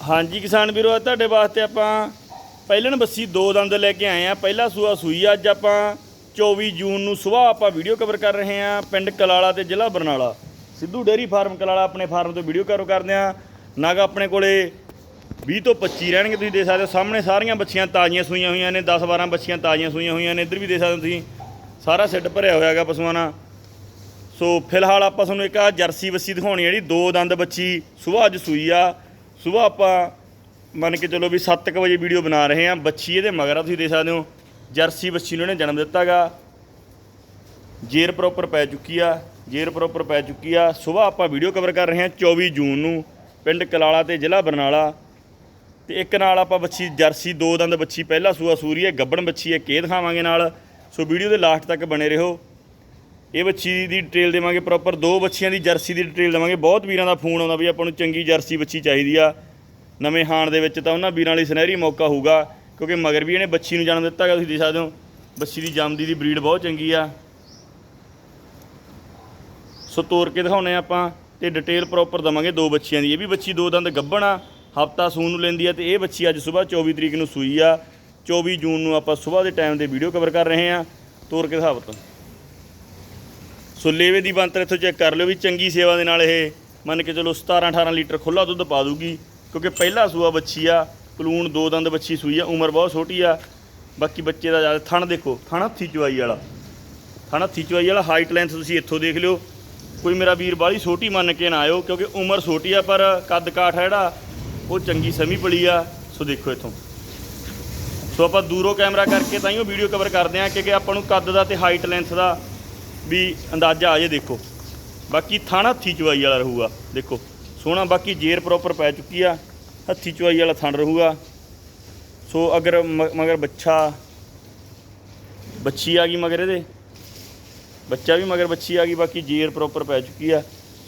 ਹਾਂਜੀ ਕਿਸਾਨ ਵੀਰੋ, ਅੱਜ ਤੁਹਾਡੇ ਵਾਸਤੇ ਆਪਾਂ ਪਹਿਲਣ ਬੱਸੀ ਦੋ ਦੰਦ ਲੈ ਕੇ ਆਏ ਆ। ਪਹਿਲਾ ਸੂਆ ਸੂਈ ਅੱਜ ਆਪਾਂ 24 ਜੂਨ ਨੂੰ ਸਵੇਰ ਆਪਾਂ ਵੀਡੀਓ ਕਵਰ ਕਰ ਰਹੇ ਆ ਪਿੰਡ ਕਲਾਲਾ ਤੇ ਜ਼ਿਲ੍ਹਾ ਬਰਨਾਲਾ। ਸਿੱਧੂ ਡੇਅਰੀ ਫਾਰਮ ਕਲਾਲਾ ਆਪਣੇ ਫਾਰਮ ਤੋਂ ਵੀਡੀਓ ਕਵਰ ਕਰਦੇ ਆ। ਨਗ ਆਪਣੇ ਕੋਲੇ 20 ਤੋਂ 25 ਰਹਿਣਗੇ, ਤੁਸੀਂ ਦੇਖ ਸਕਦੇ ਹੋ, ਸਾਹਮਣੇ ਸਾਰੀਆਂ ਬੱਚੀਆਂ ਤਾਜ਼ੀਆਂ ਸੂਈਆਂ ਹੋਈਆਂ ਨੇ 10 12 ਬੱਚੀਆਂ ਤਾਜ਼ੀਆਂ ਸੂਈਆਂ ਹੋਈਆਂ ਨੇ। ਇੱਧਰ ਵੀ ਦੇਖ ਸਕਦੇ ਹੋ ਤੁਸੀਂ, ਸਾਰਾ ਸੈੱਟ ਭਰਿਆ ਹੋਇਆ ਹੈਗਾ ਪਸ਼ੂਆਂ ਨਾਲ। ਸੋ ਫਿਲਹਾਲ ਆਪਾਂ ਤੁਹਾਨੂੰ ਇੱਕ ਆ ਜਰਸੀ ਬੱਸੀ ਦਿਖਾਉਣੀ ਜਿਹੜੀ ਦੋ ਦੰਦ ਬੱਚੀ ਸਵੇਰ ਅੱਜ ਸੂਈ ਆ। ਸਵੇਰ ਆਪਾਂ ਮੰਨ ਕੇ ਚਲੋ ਵੀ 7:00 ਵਜੇ ਵੀਡੀਓ ਬਣਾ ਰਹੇ ਹਾਂ। ਬੱਚੀ ਇਹਦੇ ਮਗਰ ਆ, ਤੁਸੀਂ ਦੇਖ ਸਕਦੇ ਹੋ। ਜਰਸੀ ਬੱਚੀ ਨੂੰ ਇਹਨੇ ਜਨਮ ਦਿੱਤਾਗਾ। ਜੇਰ ਪ੍ਰੋਪਰ ਪੈ ਚੁੱਕੀ ਆ, ਜੇਰ ਪ੍ਰੋਪਰ ਪੈ ਚੁੱਕੀ ਆ। ਸਵੇਰ ਆਪਾਂ ਵੀਡੀਓ ਕਵਰ ਕਰ ਰਹੇ ਹਾਂ 24 ਜੂਨ ਨੂੰ, ਪਿੰਡ ਕਲਾਲਾ ਤੇ ਜ਼ਿਲ੍ਹਾ ਬਰਨਾਲਾ। ਤੇ ਇੱਕ ਨਾਲ ਆਪਾਂ ਬੱਚੀ ਜਰਸੀ, ਦੋ ਦੰਦ ਬੱਚੀ ਪਹਿਲਾ ਸੂਆ ਸੂਰੀ ਹੈ, ਗੱਬਣ ਬੱਚੀ ਹੈ, ਕੇ ਦਿਖਾਵਾਂਗੇ ਨਾਲ। ਸੋ ਵੀਡੀਓ ਦੇ ਲਾਸਟ ਤੱਕ ਬਣੇ ਰਹੋ। ਇਹ ਬੱਚੀ ਦੀ ਡਿਟੇਲ ਦੇਵਾਂਗੇ ਪ੍ਰੋਪਰ ਦੋ ਬੱਚੀਆਂ ਦੀ ਜਰਸੀ ਦੀ ਡਿਟੇਲ ਦੇਵਾਂਗੇ। ਬਹੁਤ ਵੀਰਾਂ ਦਾ ਫੋਨ ਆਉਂਦਾ ਵੀ ਆਪਾਂ ਨੂੰ ਚੰਗੀ ਜਰਸੀ ਬੱਚੀ ਚਾਹੀਦੀ ਆ। ਨਵੇਂ ਹਾਣ ਦੇ ਵਿੱਚ ਤਾਂ ਉਹਨਾਂ ਵੀਰਾਂ ਲਈ ਸੁਨਹਿਰੀ ਮੌਕਾ ਹੋਊਗਾ, ਕਿਉਂਕਿ ਮਗਰ ਵੀ ਇਹਨੇ ਬੱਚੀ ਨੂੰ ਜਨਮ ਦਿੱਤਾ ਗਾ, ਤੁਸੀਂ ਦੇਖ ਸਕਦੇ ਹੋ। ਬੱਚੀ ਦੀ ਜੰਮਦੀ ਦੀ ਬਰੀਡ ਬਹੁਤ ਚੰਗੀ ਆ। ਸੋ ਤੋਰ ਕੇ ਦਿਖਾਉਨੇ ਆ ਆਪਾਂ ਤੇ ਡਿਟੇਲ ਪ੍ਰੋਪਰ ਦਵਾਂਗੇ ਦੋ ਬੱਚੀਆਂ ਦੀ। ਇਹ ਵੀ ਬੱਚੀ ਦੋ ਦੰਦ ਗੱਭਣ ਆ, ਹਫਤਾ ਸੂਨ ਨੂੰ ਲੈਂਦੀ ਆ ਤੇ ਇਹ ਬੱਚੀ ਅੱਜ ਸਵੇਰ 24 ਤਰੀਕ ਨੂੰ ਸੂਈ ਆ। 24 ਜੂਨ ਨੂੰ ਆਪਾਂ ਸਵੇਰ ਦੇ ਟਾਈਮ ਦੇ ਵੀਡੀਓ ਕਵਰ ਕਰ ਰਹੇ ਆ ਤੋਰ ਕੇ ਦਿਖਾਵਤ ਸੋ ਲੇਵੇ ਦੀ ਬੰਤਰ ਇੱਥੋਂ ਚੈੱਕ ਕਰ ਲਿਓ ਵੀ ਚੰਗੀ ਸੇਵਾ ਦੇ ਨਾਲ ਇਹ ਮੰਨ ਕੇ ਚਲੋ 17 18 ਲੀਟਰ ਖੁੱਲਾ ਦੁੱਧ ਪਾ ਦੂਗੀ, ਕਿਉਂਕਿ ਪਹਿਲਾ ਸੂਆ ਬੱਚੀ ਆ ਪਲੂਣ ਦੋ ਦੰਦ ਬੱਚੀ ਸੂਈ ਆ, ਉਮਰ ਬਹੁਤ ਛੋਟੀ ਆ। ਬਾਕੀ ਬੱਚੇ ਦਾ ਜ਼ਿਆਦਾ ਥਣ ਦੇਖੋ, ਥਣ ਹੱਥੀ ਚੁਆਈ ਵਾਲਾ। ਥਣ ਹੱਥੀ ਚੁਆਈ ਵਾਲਾ ਹਾਈਟ ਲੈਂਥ ਤੁਸੀਂ ਇੱਥੋਂ ਦੇਖ ਲਿਓ। ਕੋਈ ਮੇਰਾ ਵੀਰ ਬਾਹਲੀ ਛੋਟੀ ਮੰਨ ਕੇ ਨਾ ਆਇਓ, ਕਿਉਂਕਿ ਉਮਰ ਛੋਟੀ ਆ, ਪਰ ਕੱਦ ਕਾਠ ਹੈ ਜਿਹੜਾ, ਉਹ ਚੰਗੀ ਸਮੀ ਪਲੀ ਆ। ਸੋ ਦੇਖੋ ਇੱਥੋਂ। ਸੋ ਆਪਾਂ ਦੂਰੋਂ ਕੈਮਰਾ ਕਰਕੇ ਤਾਂ ਹੀ ਉਹ ਵੀਡੀਓ ਕਵਰ ਕਰਦੇ ਆ, ਕਿਉਂਕਿ ਆਪਾਂ ਨੂੰ ਕੱਦ ਦਾ ਤੇ ਹਾਈਟ ਲੈਂਥ ਦਾ ਵੀ ਅੰਦਾਜ਼ਾ ਆ ਜੇ ਦੇਖੋ। ਬਾਕੀ ਥਣ ਹੱਥੀ ਚਵਾਈ ਵਾਲਾ ਰਹੂਗਾ, ਦੇਖੋ। ਸੋਹਣਾ ਬਾਕੀ ਜੇਰ ਪ੍ਰੋਪਰ ਪੈ ਚੁੱਕੀ ਆ, ਹੱਥੀ ਚੁਆਈ ਵਾਲਾ ਥਣ ਰਹੂਗਾ। ਸੋ ਅਗਰ ਮ- ਮਗਰ ਬੱਚਾ, ਬੱਚੀ ਆ ਗਈ ਮਗਰ ਇਹਦੇ। ਬੱਚਾ ਵੀ ਮਗਰ ਬੱਚੀ ਆ ਗਈ, ਬਾਕੀ ਜੇਰ ਪ੍ਰੋਪਰ ਪੈ ਚੁੱਕੀ ਆ।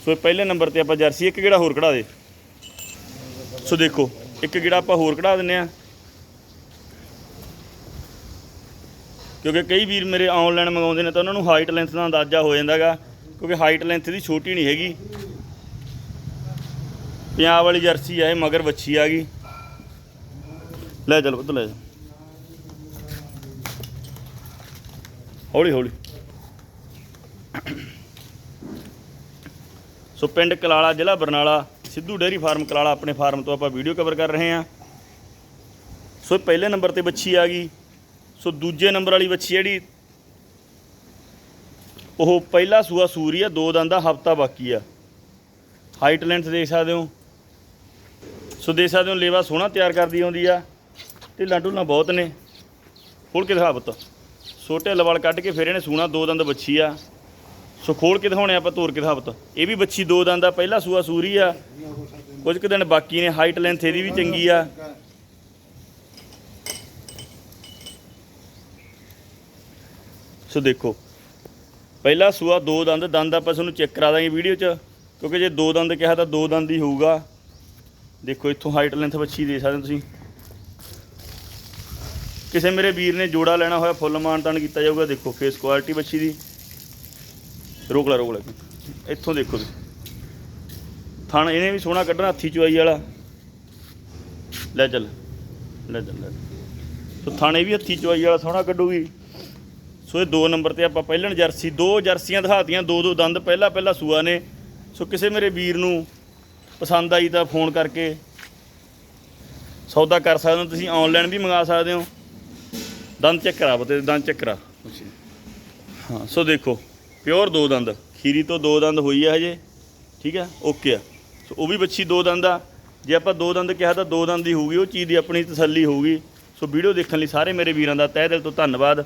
ਸੋ ਇਹ ਪਹਿਲੇ ਨੰਬਰ ਤੇ ਆਪਾਂ ਜਰਸੀ, ਇੱਕ ਕਿਹੜਾ ਹੋਰ ਕਢਾ ਦੇ। ਸੋ ਦੇਖੋ, ਇੱਕ ਕਿਹੜਾ ਆਪਾਂ ਹੋਰ ਕਢਾ ਦਿੰਨੇ ਆ। ਕਿਉਂਕਿ ਕਈ ਵੀਰ ਮੇਰੇ ਆਨਲਾਈਨ ਮੰਗਾਉਂਦੇ ਨੇ ਤਾਂ ਉਹਨਾਂ ਨੂੰ ਹਾਈਟ ਲੈਂਥ ਦਾ ਅੰਦਾਜ਼ਾ ਹੋ ਜਾਂਦਾਗਾ, ਕਿਉਂਕਿ ਹਾਈਟ ਲੈਂਥ ਦੀ ਛੋਟੀ ਨਹੀਂ ਹੈਗੀ। ਪੰਜਾਬ ਵਾਲੀ ਜਰਸੀ ਆ ਇਹ, ਮਗਰ ਬੱਚੀ ਆ ਗਈ। ਲੈ ਚੱਲ ਪੁੱਤ, ਲੈ ਜਾ। ਹੌਲੀ ਹੌਲੀ। ਸੋ ਪਿੰਡ ਕਲਾਲਾ, ਜ਼ਿਲ੍ਹਾ ਬਰਨਾਲਾ, ਸਿੱਧੂ ਡੇਅਰੀ ਫਾਰਮ ਕਲਾਲਾ, ਆਪਣੇ ਫਾਰਮ ਤੋਂ ਆਪਾਂ ਵੀਡੀਓ ਕਵਰ ਕਰ ਰਹੇ ਹਾਂ। ਸੋ ਪਹਿਲੇ ਨੰਬਰ ਤੇ ਬੱਚੀ ਆ ਗਈ। ਸੋ ਦੂਜੇ ਨੰਬਰ ਵਾਲੀ ਬੱਚੀ ਜਿਹੜੀ, ਉਹ ਪਹਿਲਾ ਸੂਆ ਸੂਰੀ ਆ, ਦੋ ਦੰਦ ਦਾ ਹਫਤਾ ਬਾਕੀ ਆ। ਹਾਈਟ ਲੈਂਥ ਦੇਖ ਸਕਦੇ ਹੋ। ਸੋ ਦੇਖ ਸਕਦੇ ਹੋ, ਲੇਵਾ ਸੋਹਣਾ ਤਿਆਰ ਕਰਦੀ ਆਉਂਦੀ ਆ ਢਿੱਲਾਂ ਢੁੱਲਾਂ ਬਹੁਤ ਨੇ। ਖੋਲ ਕੇ ਦਿਖਾ ਪੁੱਤ। ਛੋਟੇ ਲਵਲ ਕੱਢ ਕੇ ਫਿਰ ਇਹਨੇ ਸੂਣਾ ਦੋ ਦੰਦ ਬੱਚੀ ਆ। ਸੋ ਖੋਲ ਕੇ ਦਿਖਾਉਣੇ ਆਪਾਂ ਤੋਰ ਕੇ ਦਿਖਾ ਪੁੱਤ। ਇਹ ਵੀ ਬੱਚੀ ਦੋ ਦੰਦ ਦਾ ਪਹਿਲਾ ਸੂਆ ਸੂਰੀ ਆ। ਕੁਝ ਕੁ ਦਿਨ ਬਾਕੀ ਨੇ ਹਾਈਟ ਲੈਂਥ ਇਹਦੀ ਵੀ ਚੰਗੀ ਆ। ਸੋ ਦੇਖੋ, ਪਹਿਲਾ ਸੂਆ ਦੋ ਦੰਦ ਦੰਦ ਆਪਾਂ ਤੁਹਾਨੂੰ ਚੈੱਕ ਕਰਾ ਦਾਂਗੇ ਵੀਡੀਓ 'ਚ, ਕਿਉਂਕਿ ਜੇ ਦੋ ਦੰਦ ਕਿਹਾ ਤਾਂ ਦੋ ਦੰਦ ਹੀ ਹੋਊਗਾ। ਦੇਖੋ, ਇੱਥੋਂ ਹਾਈਟ ਲੈਂਥ ਵੱਛੀ ਦੇ ਸਕਦੇ ਤੁਸੀਂ। ਕਿਸੇ ਮੇਰੇ ਵੀਰ ਨੇ ਜੋੜਾ ਲੈਣਾ ਹੋਇਆ, ਫੁੱਲ ਮਾਨਤਾਨ ਕੀਤਾ ਜਾਊਗਾ, ਦੇਖੋ ਫੇਸ ਕੁਆਲਿਟੀ ਬੱਚੀ ਦੀ। ਰੋਕ ਲੈ ਰੋਕ ਲੈ। ਇੱਥੋਂ ਦੇਖੋ ਤੁਸੀਂ। ਥਣ ਇਹਨੇ ਵੀ ਸੋਹਣਾ ਕੱਢਣਾ, ਹੱਥੀ ਚੁਆਈ ਵਾਲਾ। ਲੈ ਚੱਲ ਲੈ ਚੱਲ, ਲੈ ਸੋ ਥਾਣੇ ਵੀ ਹੱਥੀ ਚੁਆਈ ਵਾਲਾ ਸੋਹਣਾ ਕੱਢੂਗੀ। ਸੋ ਇਹ ਦੋ ਨੰਬਰ ਤੇ ਆਪਾਂ ਪਹਿਲਣ ਜਰਸੀ, ਦੋ ਜਰਸੀਆਂ ਦਿਖਾਤੀਆਂ, ਦੋ ਦੋ ਦੰਦ, ਪਹਿਲਾ ਪਹਿਲਾ ਸੂਆ ਨੇ। ਸੋ ਕਿਸੇ ਮੇਰੇ ਵੀਰ ਨੂੰ ਪਸੰਦ ਆਈ ਤਾਂ ਫੋਨ ਕਰਕੇ ਸੌਦਾ ਕਰ ਸਕਦੇ ਹੋ, ਤੁਸੀਂ ਆਨਲਾਈਨ ਵੀ ਮੰਗਾ ਸਕਦੇ ਹੋ। ਦੰਦ ਚੈੱਕ ਕਰਾ ਬਤੇ ਦੰਦ ਚੈੱਕ ਕਰਾ। ਹਾਂ, ਸੋ ਦੇਖੋ ਪਿਓਰ ਦੋ ਦੰਦ, ਖੀਰੀ ਤੋਂ ਦੋ ਦੰਦ ਹੋਈ ਆ ਹਜੇ, ਠੀਕ ਆ ਓਕੇ ਆ। ਸੋ ਉਹ ਵੀ ਬੱਚੀ ਦੋ ਦੰਦ ਆ। ਜੇ ਆਪਾਂ ਦੋ ਦੰਦ ਕਿਹਾ ਤਾਂ ਦੋ ਦੰਦ ਹੀ ਹੋਊਗੀ, ਉਹ ਚੀਜ਼ ਦੀ ਆਪਣੀ ਤਸੱਲੀ ਹੋਊਗੀ। ਸੋ ਵੀਡੀਓ ਦੇਖਣ ਲਈ ਸਾਰੇ ਮੇਰੇ ਵੀਰਾਂ ਦਾ ਤਹਿ ਦਿਲ ਤੋਂ ਧੰਨਵਾਦ।